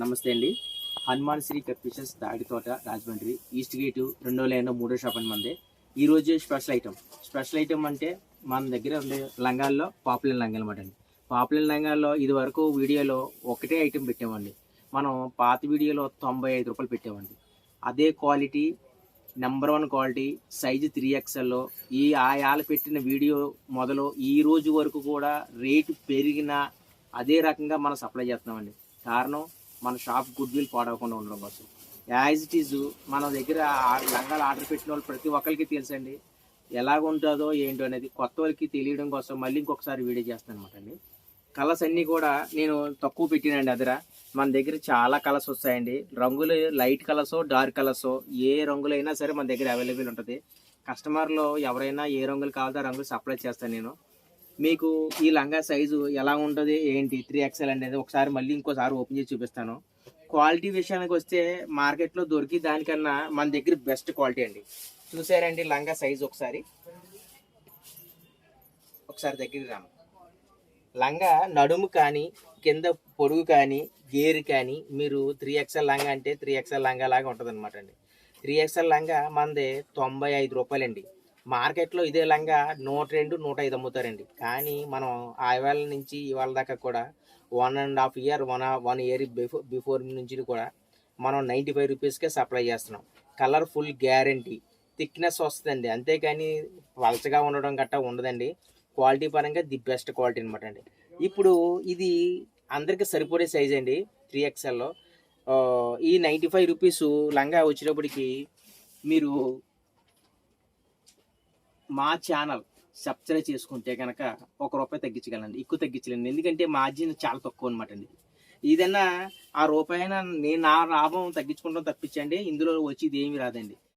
నమస్తే అండి. హనుమాన్ శ్రీ కప్పిషన్స్ తాడితోట రాజమండ్రి ఈస్ట్ గేటు రెండో లైన్ మూడో షాప్ అని మందే ఈరోజు స్పెషల్ ఐటమ్. స్పెషల్ ఐటమ్ అంటే మన దగ్గర ఉండే లంగాల్లో పాపులర్ లంగా అనమాట అండి. పాపులర్ లంగాల్లో ఇది వరకు వీడియోలో ఒకటే ఐటెం పెట్టామండి. మనం పాత వీడియోలో తొంభై ఐదు రూపాయలు పెట్టామండి. అదే quality number one quality size three ఎక్స్ఎల్లో ఈ ఆయాలు పెట్టిన వీడియో మొదలు ఈ రోజు వరకు కూడా రేటు పెరిగిన అదే రకంగా మనం సప్లై చేస్తున్నామండి. కారణం మన షాప్ గుడ్ విల్ పాడవకుండా ఉండడం కోసం. యాజ్ ఇట్ ఈజ్ మన దగ్గర లంగాలు ఆర్డర్ పెట్టిన వాళ్ళు ప్రతి ఒక్కరికి తెలుసండి. ఎలాగ ఉంటుందో ఏంటో అనేది కొత్త వాళ్ళకి తెలియడం కోసం మళ్ళీ ఇంకొకసారి వీడియో చేస్తాను అనమాట అండి. కలర్స్ అన్నీ కూడా నేను తక్కువ పెట్టినండి అదర. మన దగ్గర చాలా కలర్స్ వస్తాయండి. రంగులు లైట్ కలర్స్ డార్క్ కలర్స్ ఏ రంగులైనా సరే మన దగ్గర అవైలబుల్ ఉంటుంది. కస్టమర్లు ఎవరైనా ఏ రంగులు కావాలో ఆ రంగులు సప్లై చేస్తాను నేను. మీకు ఈ లంగా సైజు ఎలా ఉంటుంది ఏంటి త్రీ ఎక్స్ఎల్ అనేది ఒకసారి మళ్ళీ ఇంకోసారి ఓపెన్ చేసి చూపిస్తాను. క్వాలిటీ విషయానికి వస్తే మార్కెట్లో దొరికి దానికన్నా మన దగ్గర బెస్ట్ క్వాలిటీ అండి. చూసారండి లంగా సైజు ఒకసారి. ఒకసారి దగ్గరికి రాము లంగా నడుము కానీ కింద పొడుగు కానీ గేరు కానీ మీరు త్రీ ఎక్స్ఎల్ లంగా అంటే త్రీ ఎక్స్ఎల్ లంగా లాగా ఉంటుంది అనమాట అండి త్రీ ఎక్స్ఎల్ లంగా మనది తొంభై ఐదు రూపాయలండి. మార్కెట్లో ఇదే లంగా నూట రెండు నూట ఐదు అమ్ముతారండి. కానీ మనం ఆవేళ నుంచి ఇవాళ దాకా కూడా one and half year one one year before before నుంచి కూడా మనం నైంటీ ఫైవ్ రూపీస్కే సప్లై చేస్తున్నాం. కలర్ ఫుల్ గ్యారంటీ థిక్నెస్ వస్తుందండి. అంతేకాని పలచగా ఉండడం గట్టా ఉండదండి. క్వాలిటీ పరంగా ది బెస్ట్ క్వాలిటీ అనమాట అండి. ఇప్పుడు ఇది అందరికీ సరిపడే సైజ్ అండి త్రీ ఎక్స్ఎల్లో ఈ నైంటీ ఫైవ్ రూపీస్ లంగా వచ్చేటప్పటికి మీరు మా ఛానల్ సబ్స్క్రైబ్ చేసుకుంటే కనుక ఒక రూపాయి తగ్గించగలండి ఎక్కువ తగ్గించలేండి ఎందుకంటే మార్జిన్ చాలా తక్కువ అనమాట అండి. ఏదైనా ఆ రూపాయి అయినా నేను నా లాభం తగ్గించుకుంటాం తప్పించండి. ఇందులో వచ్చి ఇది ఏమి రాదండి.